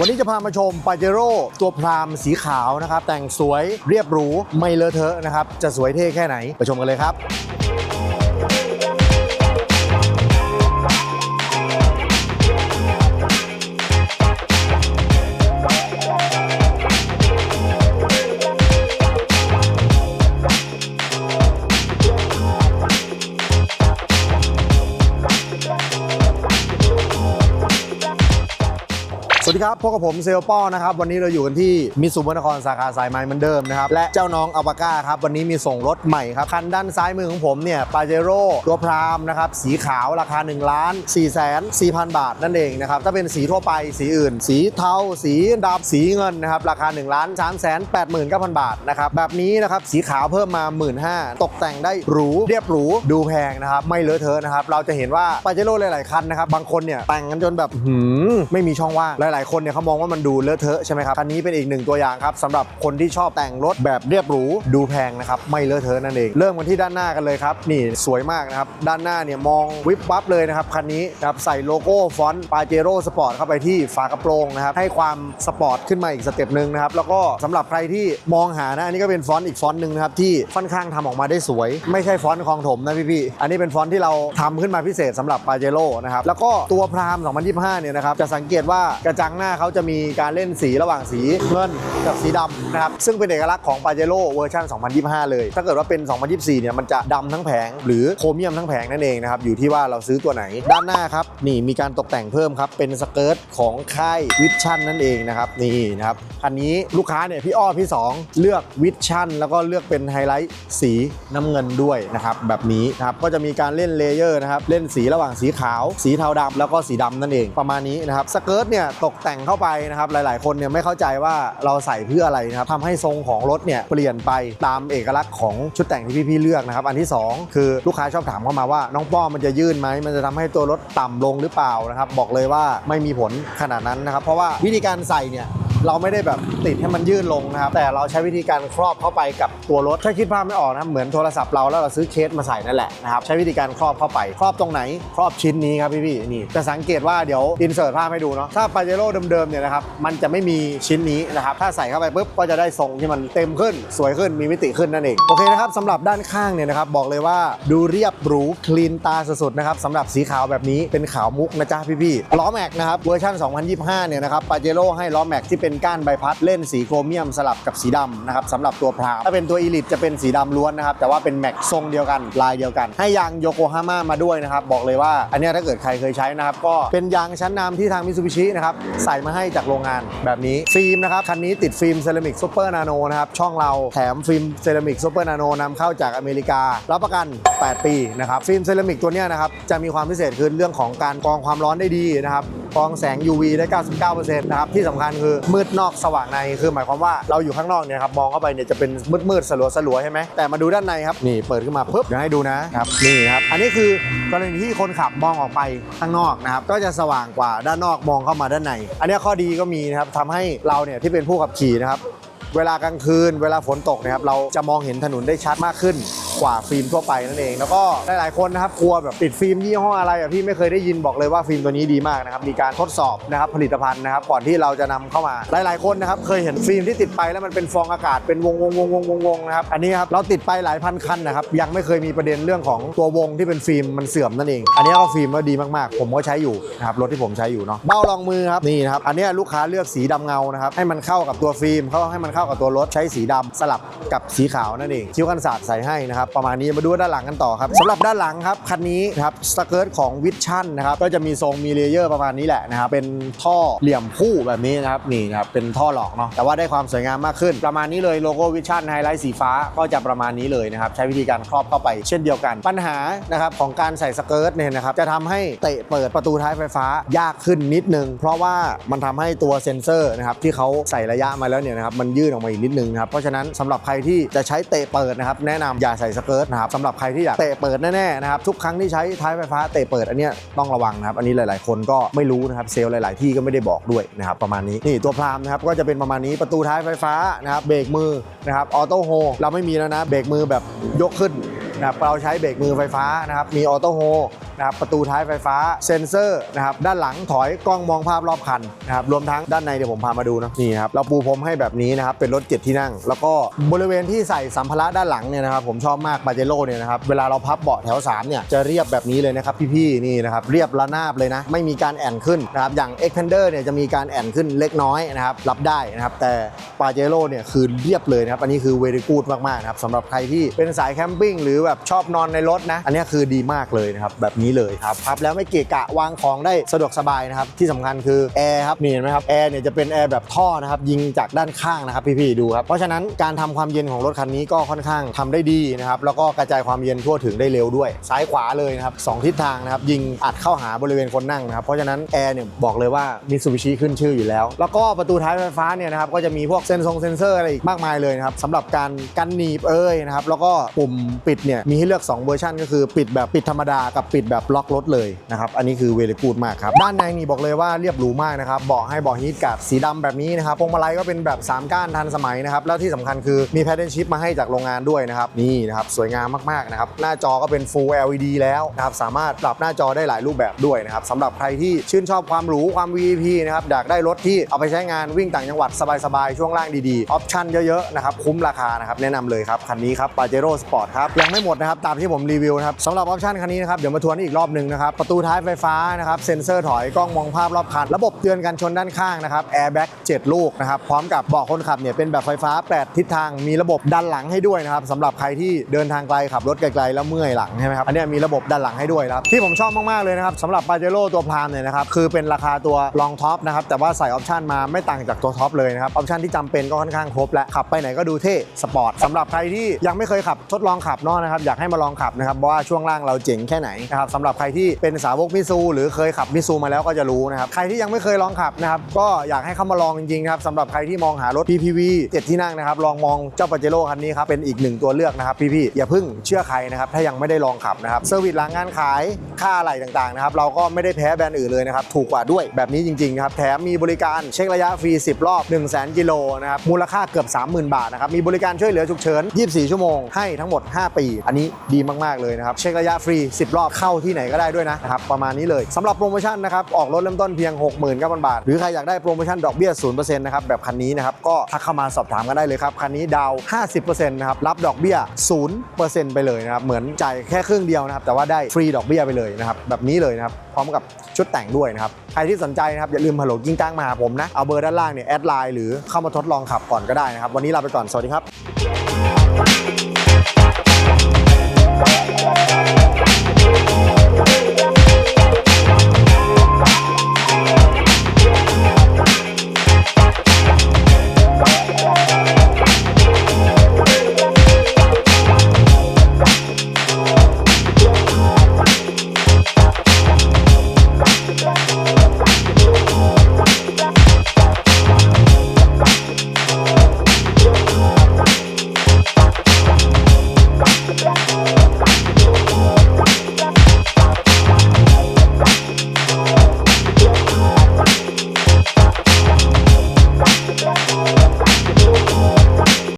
วันนี้จะพามาชมปาเจโร่ตัวพรามสีขาวนะครับ แต่งสวยเรียบหรูไม่เลอะเทอะนะครับ จะสวยเท่แค่ไหน ไปชมกันเลยครับ พบกับผมเซลป้อนะครับ วันนี้เราอยู่กันที่มิสูมนครสาขาสายไหมเหมือนเดิมนะครับ และเจ้าน้องอัลปาก้าครับ วันนี้มีส่งรถใหม่ครับ คันด้านซ้ายมือของผมเนี่ยปาเจโร่ตัวพรามนะครับ สีขาวราคา1ล้าน4แสน4,000บาทนั่นเองนะครับ ถ้าเป็นสีทั่วไปสีอื่น สีเทาสีดำสีเงินนะครับ ราคา1ล้าน3แสน8 9 0 0 0บาทนะครับแบบนี้นะครับสีขาวเพิ่มมา 1 5ื่นตกแต่งได้หรูเรียบหรูดูแพงนะครับไม่เลอะเทอะนะครับเราจะเห็นว่าปาเจโร่หลายๆคันนะครับบางคนเนี่ยแต่งกันจนแบบหืมไม่มีช่องว่างหลาย ๆคนเนี่ยเขามองว่ามันดูเลอะเทอะใช่ไหมครับคันนี้เป็นอีกหนึ่งตัวอย่างครับสำหรับคนที่ชอบแต่งรถแบบเรียบหรูดูแพงนะครับไม่เลอะเทอะนั่นเองเริ่มกันที่ด้านหน้ากันเลยครับนี่สวยมากนะครับด้านหน้าเนี่ยมองวิบวับเลยนะครับคันนี้นะครับใส่โลโก้ฟอนต์ปาเจโร่สปอร์ตเข้าไปที่ฝากระโปรงนะครับให้ความสปอร์ตขึ้นมาอีกสเต็ปหนึ่งนะครับแล้วก็สำหรับใครที่มองหานะอันนี้ก็เป็นฟอนต์อีกฟอนต์หนึ่งนะครับที่ค่อนข้างทำออกมาได้สวย ไม่ใช่ฟอนต์คลองถมนะพี่ๆอันนี้เป็นฟอนต์ที่เราทำขึ้นมาพิเศษสำหรับปาเจโร่นะครับแล้วก็ตัวพราม2025เนี่ยนะครับจะสังเกตว่ากระจังหน้าเขาจะมีการเล่นสีระหว่างสีเงินกับสีดำนะครับ ซึ่งเป็นเอกลักษณ์ของปาเจโร่เวอร์ชัน2025 เลย ถ้าเกิดว่าเป็น 2024 เนี่ย มันจะดำทั้งแผง หรือโครเมียมทั้งแผงนั่นเองนะครับ อยู่ที่ว่าเราซื้อตัวไหน ด้านหน้าครับ นี่มีการตกแต่งเพิ่มครับ เป็นสเกิร์ตของค่ายวิชั่นนั่นเองนะครับ นี่นะครับอันนี้ลูกค้าเนี่ยพี่อ้อพี่สองเลือกวิชั่นแล้วก็เลือกเป็นไฮไลท์สีน้ำเงินด้วยนะครับแบบนี้นะครับก็จะมีการเล่นเลเยอร์นะครับเล่นสีระหว่างสีขาว สีเทาดำแล้วก็สีดำนั่นเองประมาณนี้นะครับสเกิร์ตเนี่ยตกแต่งเข้าไปนะครับหลายๆ คนเนี่ยไม่เข้าใจว่าเราใส่เพื่ออะไรนะครับทำให้ทรงของรถเนี่ยเปลี่ยนไปตามเอกลักษณ์ของชุดแต่งที่พี่ๆเลือกนะครับอันที่สองคือลูกค้าชอบถามเข้ามาว่า น้องป้อมมันจะยื่นไหมมันจะทำให้ตัวรถต่ำลงหรือเปล่านะครับบอกเลยว่าไม่มีผลขนาดนั้นนะครับเพราะว่าวิธีการใส่เนี่ยเราไม่ได้แบบติดให้มันยื่นลงนะครับแต่เราใช้วิธีการครอบเข้าไปกับ ตัวรถถ้าคิดภาพไม่ออกนะครับเหมือนโทรศัพท์เราแล้วเราซื้อเคสมาใส่นั่นแหละนะครับใช้วิธีการครอบเข้าไป ครอบตรงไหน ครอบชิ้นนี้ครับพี่ๆนี่จะสังเกตว่าเดี๋ยวอินเสิร์ตภาพให้ดูเนาะถ้าปาเจโร่เดิมๆเนี่ยนะครับมันจะไม่มีชิ้นนี้นะครับถ้าใส่เข้าไปปุ๊บก็จะได้ทรงที่มันเต็มขึ้น สวยขึ้นมีมิติขึ้นนั่นเองโอเคนะครับสำหรับด้านข้างเนี่ยนะครับบอกเลยว่าดูเรียบหรูคลีนตาสุดๆนะครับสำหรับสีขาวแบบนี้เป็นขาวมุกนะจ๊ะพี่ๆล้อแม็กนะครับเวอร์ชัน2025 เนี่ยนะครับปาเจโร่ให้ล้อแม็กที่เป็นก้านใบพัดเล่นสีโครเมียมสลับกับสีดำนะครับสำหรับตัวพรามถ้าเป็นตัวอีลิทจะเป็นสีดำล้วนนะครับ แต่ว่าเป็นแม็กทรงเดียวกันลายเดียวกัน ให้ยางโยโกฮาม่ามาด้วยนะครับ บอกเลยว่าอันนี้ถ้าเกิดใครเคยใช้นะครับ ก็เป็นยางชั้นนำที่ทางมิ t ูบิชินะครับใส่มาให้จากโรงงานแบบนี้ฟิล์มนะครับ คันนี้ติดฟิล์มเซรามิกซูเปอร์นาโนนะครับ ช่องเราแถมฟิล์มเซรามิกซูเปอร์นาโนนำเข้าจากอเมริกา รับประกัน 8 ปีนะครับฟิล์มเซรามิกตัวนี้นะครับจะมีความพิเศษคือเรื่องของการกรองความร้อนได้ดีนะครับ กรองแสง UV ได้ 99%นะครับที่สำคัญคือมืดนอกสว่างในคือหมายความว่าเราอยู่ข้างนอกเนี่ยครับมองเข้าไปเนี่ยจะเป็นมืดมืดๆสลัวสลัวๆใช่ไหมแต่มาดูด้านในครับนี่เปิดขึ้นมาปุ๊บเดี๋ยวให้ดูนะครับนี่ครับอันนี้คือกรณีที่คนขับมองออกไปข้างนอกนะครับก็จะสว่างกว่าด้านนอกมองเข้ามาด้านใน อันนี้ข้อดีก็มีนะครับทำให้เราเนี่ยที่เป็นผู้ขับขี่นะครับเวลากลางคืน เวลาฝนตกนะครับเราจะมองเห็นถนนได้ชัดมากขึ้น กว่าฟิล์มทั่วไปนั่นเอง แล้วก็หลายๆคนนะครับกลัวแบบติดฟิล์มยี่ห้ออะไรอะพี่ไม่เคยได้ยินบอกเลยว่าฟิล์มตัวนี้ดีมากนะครับมีการทดสอบนะครับผลิตภัณฑ์นะครับก่อนที่เราจะนำเข้ามาหลายๆคนนะครับเคยเห็นฟิล์มที่ติดไปแล้วมันเป็นฟองอากาศเป็นวงวงวงวงวงวงนะครับอันนี้ครับเราติดไปหลายพันคันนะครับยังไม่เคยมีประเด็นเรื่องของตัววงที่เป็นฟิล์มมันเสื่อมนั่นเอง อันนี้ก็ฟิล์มก็ดีมากๆ ผมก็ใช้อยู่นะครับรถที่ผมใช้อยู่เนาะเบ้ารองมือครับนี่นะครับอันนี้ลูกค้าเลือกสีดำเงานะครับให้มันเข้ากับตัวฟิล์มเขาให้มันเข้ากับตัวรถใช้สีดำสลับกับสีขาวนั่นเองคิ้วกันศาสตร์ใส่ให้นะครับประมาณนี้มาดูด้านหลังกันต่อครับสำหรับด้านหลังครับคันนี้ครับสเกิร์ตของวิชั่นนะครับก็จะมีทรงมีเลเยอร์ประมาณนี้แหละนะครับเป็นท่อเหลี่ยมคู่แบบนี้นะครับนี่นะครับเป็นท่อหลอกเนาะแต่ว่าได้ความสวยงามมากขึ้น ประมาณนี้เลยโลโก้วิชั่นไฮไลท์สีฟ้าก็จะประมาณนี้เลยนะครับใช้วิธีการครอบเข้าไปเช่นเดียวกัน ปัญหานะครับของการใส่สเกิร์ตเนี่ยนะครับจะทำให้เตะเปิดประตูท้ายไฟฟ้ายากขึ้นนิดนึง เพราะว่ามันทำให้ตัวเซ็นเซอร์นะครับที่เขาใส่ระยะมาแล้วเนี่ยนะครับมันยื่นออกมาอีกนิดนึงนะครับเพราะฉะนั้นสำหรับใครที่จะใช้เตะเปิดนะครับแนะนำอย่าใส่สเกิร์ตนะครับสำหรับใครที่อยากเตะเปิดแน่ๆนะครับทุกครั้งที่ใช้ท้ายไฟฟ้าเตะเปิดอันเนี้ยต้องระวังนะครับอันนี้หลาย ๆ คนก็ไม่รู้นะครับเซลล์หลาย ๆ ที่ก็ไม่ได้บอกด้วยนะครับประมาณนี้นี่ตัวพรามนะครับก็จะเป็นประมาณนี้ประตูท้ายไฟฟ้านะครับเบรกมือนะครับออโต้โฮเราไม่มีแล้วนะเบรกมือแบบยกขึ้นนะครับเราใช้เบรกมือไฟฟ้านะครับมีออโต้โฮ นะครับประตูท้ายไฟฟ้าเซ็นเซอร์นะครับด้านหลังถอยกล้องมองภาพรอบคันนะครับรวมทั้งด้านในเดี๋ยวผมพามาดูนะนี่ครับเราปูพรมให้แบบนี้นะครับเป็นรถเจ็ดที่นั่ง แล้วก็บริเวณที่ใส่สัมภาระด้านหลังเนี่ยนะครับผมชอบมากปาเจโร่เนี่ยนะครับเวลาเราพับเบาะแถว3เนี่ยจะเรียบแบบนี้เลยนะครับพี่ๆนี่นะครับเรียบระนาบเลยนะไม่มีการแอนขึ้นนะครับอย่าง e x p a n d e r เนี่ยจะมีการแอนขึ้นเล็กน้อยนะครับรับได้นะครับแต่ปาเจโร่เนี่ยคือเรียบเลยนะครับอันนี้คือเวรีกูดมากๆนะครับสำหรับใครที่เป็นสายแคมปิ้งหรือแบบชอบนอนในรถนะอันนี้คือดีมากเลยนะครับแบบนี้เลยครับพับแล้วไม่เกะกะวางของได้สะดวกสบายนะครับที่สำคัญคือแอร์ครับนี่เห็นไหมครับแอร์เนี่ยจะเป็นแอร์แบบท่อนะครับยิงจากด้านข้างนะครับพี่ๆดูครับเพราะฉะนั้นการทำความเย็นของรถคันนี้ก็ค่อนข้างทำได้ดีนะครับแล้วก็กระจายความเย็นทั่วถึงได้เร็วด้วย ซ้ายขวาเลยนะครับสองทิศทางนะครับยิงอัดเข้าหาบริเวณคนนั่งนะครับเพราะฉะนั้นแอร์เนี่ยบอกเลยว่ามิตซูบิชิขึ้นชื่ออยู่แล้ว แล้วก็ประตูท้ายไฟฟ้าเนี่ยนะครับก็จะมีพวกเซนซงเซนเซอร์อะไรอีกมากมายเลยนะครับสำหรับการกันหนีบเอ้ยนะครับแล้วก็ปุ่มปิดเนี่ยมีให้เลือก 2 เวอร์ชันก็คือปิดแบบปิดธรรมดากับปิดแบบล็อกรถเลยนะครับ อันนี้คือเวลกูดมากครับ ด้านในนี่บอกเลยว่าเรียบหรูมากนะครับเบาะให้เบาะฮีทการ์ดสีดำแบบนี้นะครับพวงมาลัยก็เป็นแบบ 3 ก้านทันสมัยนะครับ แล้วที่สำคัญคือมีแพดเดิลชิพมาให้จากโรงงานด้วยนะครับ นี่นะครับสวยงามมากๆนะครับ หน้าจอก็เป็น Full LED แล้วนะครับ สามารถปรับหน้าจอได้หลายรูปแบบด้วยนะครับสำหรับใครที่ชื่นชอบความหรูความ VIP นะครับ อยากได้รถที่เอาไปใช้งานวิ่งต่างจังหวัดสบายๆ ช่วงล่างดีๆ ออปชั่นเยอะๆนะครับ คุ้มราคานะครับแนะนำเลยครับคันนี้ครับ Pajero Sport ครับยังไม่หมดนะครับตามที่ผมรีวิวนะครับสำหรับออปชั่นคันนี้นะครับเดี๋ยวมาทวนอีกรอบหนึ่งนะครับ ประตูท้ายไฟฟ้านะครับ เซ็นเซอร์ถอย กล้องมองภาพรอบคัน ระบบเตือนกันชนด้านข้างนะครับ แอร์แบ็ก7ลูกนะครับ พร้อมกับเบาะคนขับเนี่ยเป็นแบบไฟฟ้า 8 ทิศทาง มีระบบดันหลังให้ด้วยนะครับสำหรับใครที่เดินทางไกลขับรถไกลๆแล้วเมื่อยหลังใช่ไหมครับ อันนี้มีระบบดันหลังให้ด้วยนะครับ ที่ผมชอบมากๆเลยนะครับสำหรับ Pajero ตัวพรามเนี่ยนะครับคือเป็นราคาตัวรองท็อปนะครับแต่ว่าใส่ออปชันมาไม่ต่างจากตัวท็อปเลยนะครับออปชันที่จำเป็นก็ค่อนข้างครบและขับไปไหนก็ดูเท่สปอร์ตสำหรับใครที่ยังไม่เคยขับทดลองขับนาะนะครับอยากให้มาลองขับนะครับว่าช่วงล่างเราเจ๋งแค่ไหนนะครับสำหรับใครที่เป็นสาวกมิซูหรือเคยขับมิซูมาแล้วก็จะรู้นะครับใครที่ยังไม่เคยลองขับนะครับก็อยากให้เข้ามาลองจริงๆนะครับสำหรับใครที่มองหารถ PPV 7 ที่นั่งนะครับลองมองเจ้าปาเจโร่คันนี้ครับเป็นอีกหนึ่งตัวเลือกนะครับพี่ๆอย่าเพิ่งเชื่อใครนะครับถ้ายังไม่ได้ลองขับนะครับเซอร์วิสหลังงานขายค่าอะไหล่ต่างๆนะครับเราก็ไม่ได้แพ้แบรนด์อื่นเลยนะครับถูกกว่าด้วยแบบนี้จริงๆครับแถมมีบริการเช็คระยะฟรี 10 รอบ 1 0 0 0 0แกิโลนะครับมูลค่าเกือบ 30,000 บาทนะครับมีบริการช่วยเหลือฉุกเฉิน 24 ชั่วโมงให้ทั้งหมด 5 ปี อันนี้ดีมากๆเลยนะครับเช็คระยะฟรี 10 รอบเข้าทที่ไหนก็ได้ด้วยนะครับประมาณนี้เลยสำหรับโปรโมชั่นนะครับออกรถเริ่มต้นเพียง 69,000 บาท หรือใครอยากได้โปรโมชั่นดอกเบี้ย0%นะครับแบบคันนี้นะครับก็ทักเข้ามาสอบถามกันได้เลยครับคันนี้ดาวน์50%นะครับรับดอกเบี้ย 0%ไปเลยนะครับเหมือนจ่ายแค่ครึ่งเดียวนะครับแต่ว่าได้ฟรีดอกเบี้ยไปเลยนะครับแบบนี้เลยนะครับพร้อมกับชุดแต่งด้วยนะครับใครที่สนใจนะครับอย่าลืมฮัลโหลกิ้งก้างมาหาผมนะเอาเบอร์ด้านล่างเนี่ยแอดไลน์หรือเข้ามาทดลองขับก่อนก็ได้นะครับวันนี้ลาไปก่อนสวัสดีครับ